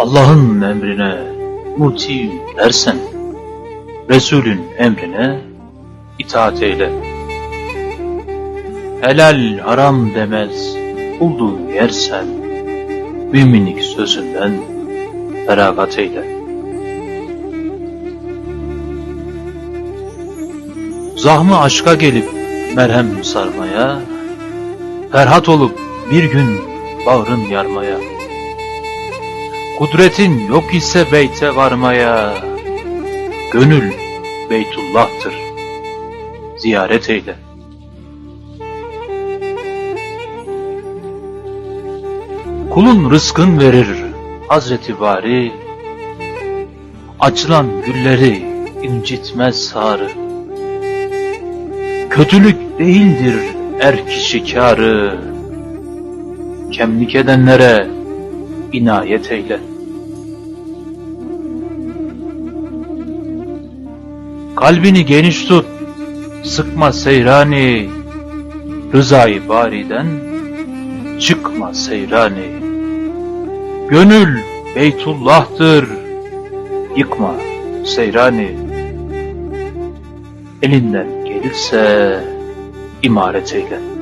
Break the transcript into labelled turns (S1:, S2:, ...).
S1: Allah'ın emrine muti dersen, Resulün emrine itaat eyle. Helal haram demez, bulduğunu yersen, müminlik sözünden feragat eyle. Zahmı aşka gelip merhem sarmaya, Ferhat olup bir gün bağrın yarmaya, Kudretin yok ise beyte varmaya, Gönül Beytullah'tır, ziyaret eyle. Kulun rızkın verir Hazreti Bari, Açılan gülleri incitmez sarı. Kötülük değildir er kişi kârı, Kemlik edenlere inayet eyle. Kalbini geniş tut, sıkma seyrani, Rızayı bariden çıkma seyrani. Gönül Beytullah'tır, yıkma seyrani. Elinden gelirse imaret eyle.